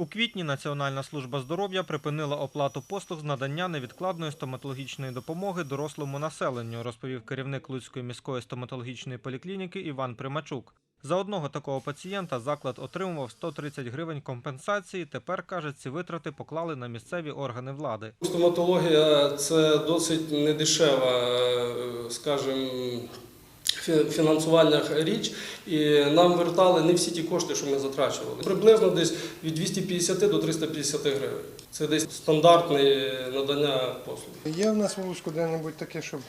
У квітні Національна служба здоров'я припинила оплату послуг з надання невідкладної стоматологічної допомоги дорослому населенню, розповів керівник Луцької міської стоматологічної поліклініки Іван Примачук. За одного такого пацієнта заклад отримував 130 гривень компенсації. Тепер каже, ці витрати поклали на місцеві органи влади. Стоматологія це досить недешева, е, скажімо, фі- річ, і нам вертали не всі ті кошти, що ми затрачували. Приблизно десь від 250 до 350 гривень. Це десь стандартне надання послуг. Є в нас вуличку де-небудь таке, щоб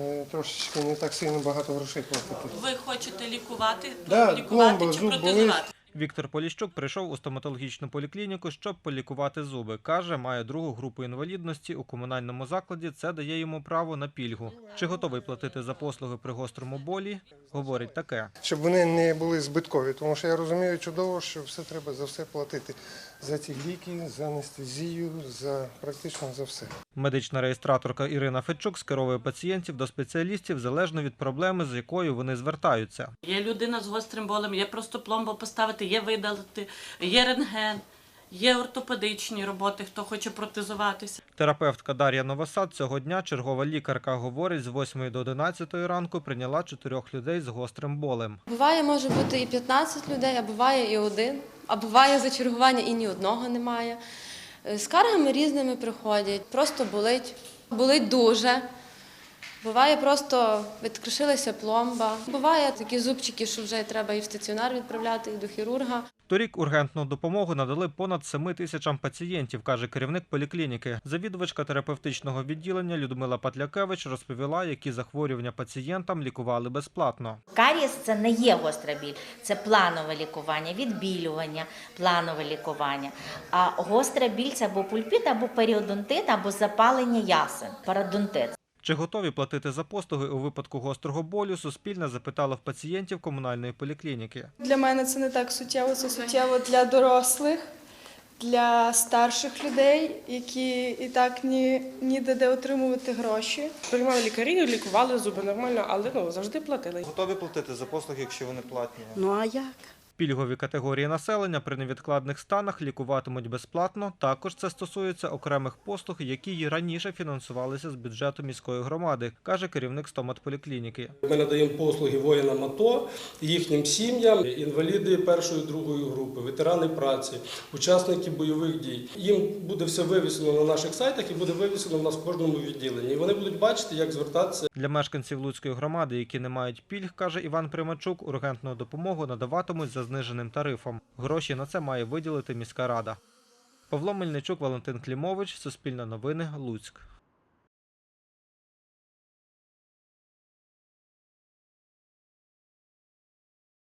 е, трошечки не так сильно багато грошей платити. Ви хочете лікувати, Да, лікувати пломба, чи зуб протезувати? Віктор Поліщук прийшов у стоматологічну поліклініку, щоб полікувати зуби. Каже, має другу групу інвалідності у комунальному закладі. Це дає йому право на пільгу. Чи готовий платити за послуги при гострому болі? Говорить таке. Щоб вони не були збиткові, тому що я розумію чудово, що все треба за все платити. За ці ліки, за анестезію, за практично за все. Медична реєстраторка Ірина Федчук скеровує пацієнтів до спеціалістів залежно від проблеми, з якою вони звертаються. Є людина з гострим болем, є просто пломбу поставити, є видалити, є рентген, є ортопедичні роботи, хто хоче протезуватися. Терапевтка Дар'я Новосад цього дня чергова лікарка говорить, з 8 до 11 ранку прийняла чотирьох людей з гострим болем. Буває, може бути і 15 людей, а буває і один, а буває за чергування і ні одного немає. Е, Скаргами різними приходять, просто болить, болить дуже. Буває просто відкришилася пломба. Буває такі зубчики, що вже треба і в стаціонар відправляти, і до хірурга. Торік ургентну допомогу надали понад 7 тисячам пацієнтів, каже керівник поліклініки. Завідувачка терапевтичного відділення Людмила Патлякевич розповіла, які захворювання пацієнтам лікували безплатно. Карієс це не є гостра біль, це планове лікування, відбілювання, планове лікування. А гостра біль це або пульпіт, або періодонтит, або запалення ясен, парадонтит. Чи готові платити за послуги у випадку гострого болю? Суспільне запитало в пацієнтів комунальної поліклініки. Для мене це не так суттєво, це суттєво для дорослих, для старших людей, які і так ні, ніде де отримувати гроші. Приймали лікарі, лікували зуби нормально, але ну завжди платили. Готові платити за послуги, якщо вони платні? Ну а як? Пільгові категорії населення при невідкладних станах лікуватимуть безплатно. Також це стосується окремих послуг, які й раніше фінансувалися з бюджету міської громади, каже керівник стоматполіклініки. Ми надаємо послуги воїнам АТО, їхнім сім'ям, інваліди першої другої групи, ветерани праці, учасники бойових дій. Їм буде все вивісено на наших сайтах і буде вивісено в нас в кожному відділенні. І вони будуть бачити, як звертатися Для мешканців Луцької громади, які не мають пільг, каже Іван Примачук, ургентну допомогу надаватимуть за зниженим тарифом. Гроші на це має виділити міська рада. Павло Мельничук, Валентин Клімович, Суспільне новини, Луцьк.